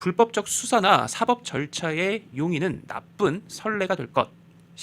불법적 수사나 사법 절차의 용의는 나쁜 선례가 될 것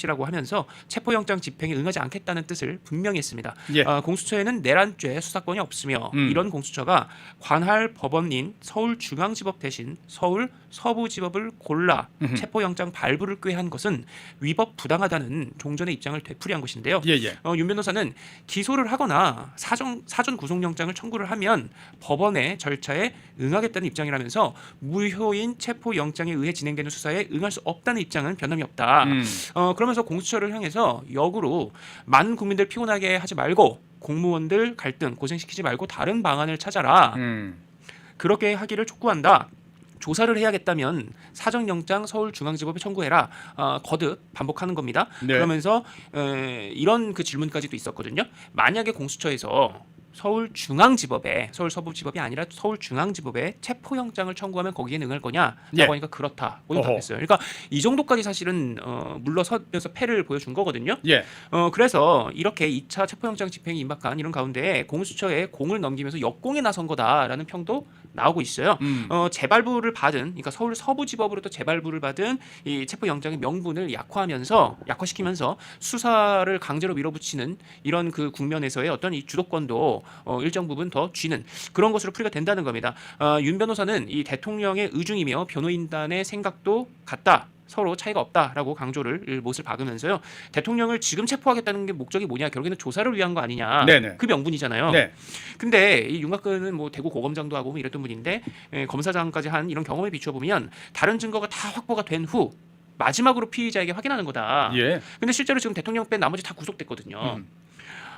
이라고 하면서 체포영장 집행에 응하지 않겠다는 뜻을 분명히 했습니다. 예. 어, 공수처에는 내란죄 수사권이 없으며 음. 이런 공수처가 관할 법원인 서울중앙지법 대신 서울 서부지법을 골라 음흠. 체포영장 발부를 꾀한 것은 위법 부당하다는 종전의 입장을 되풀이한 것인데요. 예, 예. 어, 윤 변호사는 기소를 하거나 사전 사전 구속영장을 청구를 하면 법원의 절차에 응하겠다는 입장이라면서 무효인 체포영장에 의해 진행되는 수사에 응할 수 없다는 입장은 변함이 없다. 음. 어, 그 러면서 공수처를 향해서 역으로 많은 국민들 피곤하게 하지 말고 공무원들 갈등 고생시키지 말고 다른 방안을 찾아라. 음. 그렇게 하기를 촉구한다. 조사를 해야겠다면 사정영장 서울중앙지법에 청구해라. 어, 거듭 반복하는 겁니다. 네. 그러면서 에, 이런 그 질문까지도 있었거든요. 만약에 공수처에서 서울중앙지법에 서울 서부지법이 아니라 서울중앙지법에 체포영장을 청구하면 거기에 응할 거냐라고 예. 하니까 그렇다고 어허. 답했어요. 그러니까 이 정도까지 사실은 어, 물러서면서 패를 보여준 거거든요. 예. 어 그래서 이렇게 2차 체포영장 집행이 임박한 이런 가운데 공수처에 공을 넘기면서 역공에 나선 거다라는 평도 나오고 있어요. 음. 어 재발부를 받은 그러니까 서울 서부지법으로부터 재발부를 받은 이 체포영장의 명분을 약화하면서 약화시키면서 수사를 강제로 밀어붙이는 이런 그 국면에서의 어떤 이 주도권도 어 일정 부분 더 쥐는 그런 것으로 풀이가 된다는 겁니다. 어, 윤 변호사는 이 대통령의 의중이며 변호인단의 생각도 같다. 서로 차이가 없다라고 강조를 못을 박으면서요. 대통령을 지금 체포하겠다는 게 목적이 뭐냐? 결국에는 조사를 위한 거 아니냐? 네네. 그 명분이잖아요. 네. 근데 이 윤곽근은 뭐 대구 고검장도 하고 뭐 이랬던 분인데 에, 검사장까지 한 이런 경험에 비춰 보면 다른 증거가 다 확보가 된 후 마지막으로 피의자에게 확인하는 거다. 예. 근데 실제로 지금 대통령 뺀 나머지 다 구속됐거든요. 음.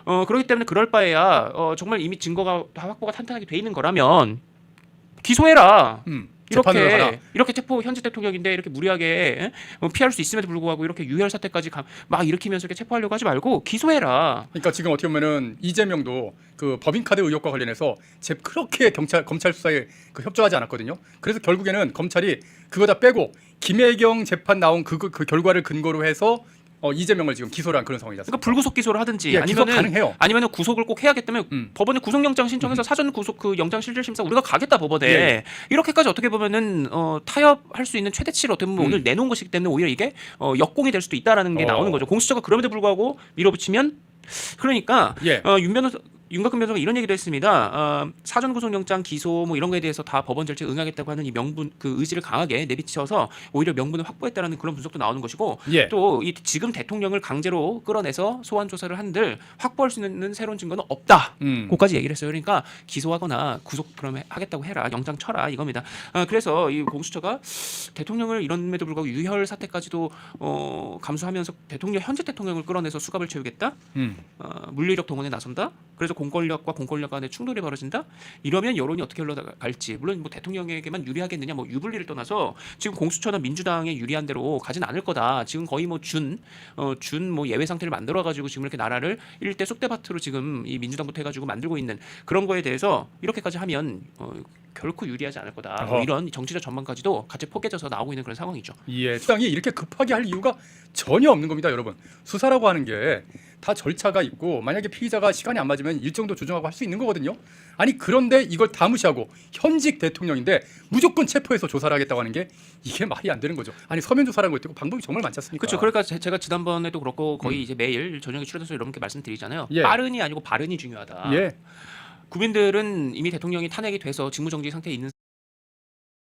어 그렇기 때문에 그럴 바에야 어, 정말 이미 증거가 다 확보가 탄탄하게 돼 있는 거라면 기소해라. 음. 이렇게 이렇게 체포 현직 대통령인데 이렇게 무리하게 어, 피할 수 있음에도 불구하고 이렇게 유혈 사태까지 가- 막 일으키면서 이렇게 체포하려고 하지 말고 기소해라. 그러니까 지금 어떻게 보면은 이재명도 그 법인카드 의혹과 관련해서 제 그렇게 경찰 검찰 수사에 그 협조하지 않았거든요. 그래서 결국에는 검찰이 그거 다 빼고 김혜경 재판 나온 그, 그, 그 결과를 근거로 해서 어, 이재명을 지금 기소를 한 그런 상황이지 그러니까? 불구속 기소를 하든지 예, 기소 아니면은 가능해요. 아니면은 구속을 꼭 해야겠다면 음. 법원에 구속영장 신청해서 사전 구속 그 영장 실질 심사 우리가 가겠다 법원에 예, 예. 이렇게까지 어떻게 보면은 어, 타협할 수 있는 최대치를 어떻게 보면 음. 오늘 내놓은 것이기 때문에 오히려 이게 어, 역공이 될 수도 있다라는 게 어. 나오는 거죠. 공수처가 그럼에도 불구하고 밀어붙이면 그러니까 예. 어, 윤 변호사 윤곽근 변호사가 이런 얘기도 했습니다. 어, 사전 구속영장 기소 뭐 이런 거에 대해서 다 법원 절차에 응하겠다고 하는 이 명분 그 의지를 강하게 내비쳐서 오히려 명분을 확보했다라는 그런 분석도 나오는 것이고 예. 또이 지금 대통령을 강제로 끌어내서 소환 조사를 한들 확보할 수 있는 새로운 증거는 없다. 음. 고까지 얘기를 했어요. 그러니까 기소하거나 구속 그러면 하겠다고 해라. 영장 쳐라 이겁니다. 아, 그래서 이 공수처가 대통령을 이런에도 불구하고 유혈 사태까지도 어, 감수하면서 대통령 현재 대통령을 끌어내서 수갑을 채우겠다. 음. 어, 물리력 동원에 나선다. 그래서 공권력과 공권력 간의 충돌이 벌어진다. 이러면 여론이 어떻게 흘러갈지 물론 뭐 대통령에게만 유리하겠느냐 뭐 유불리를 떠나서 지금 공수처나 민주당에 유리한 대로 가진 않을 거다. 지금 거의 뭐 뭐준어준 뭐 예외 상태를 만들어 가지고 지금 이렇게 나라를 일대 쑥대밭으로 지금 이 민주당부터 해가지고 만들고 있는 그런 거에 대해서 이렇게까지 하면 어, 결코 유리하지 않을 거다. 뭐. 이런 정치적 전망까지도 같이 포개져서 나오고 있는 그런 상황이죠. 예, 수당이 이렇게 급하게 할 이유가 전혀 없는 겁니다, 여러분. 수사라고 하는 게 다 절차가 있고 만약에 피의자가 시간이 안 맞으면 일정도 조정하고 할 수 있는 거거든요. 아니 그런데 이걸 다 무시하고 현직 대통령인데 무조건 체포해서 조사를 하겠다고 하는 게 이게 말이 안 되는 거죠. 아니 서면 조사라는 것도 있고 방법이 정말 많지 않습니까? 그렇죠. 그러니까 제- 제가 지난번에도 그렇고 거의 이제 매일 저녁에 출연해서 여러분께 말씀드리잖아요. 예. 빠른이 아니고 바른이 중요하다. 예, 국민들은 이미 대통령이 탄핵이 돼서 직무정지 상태에 있는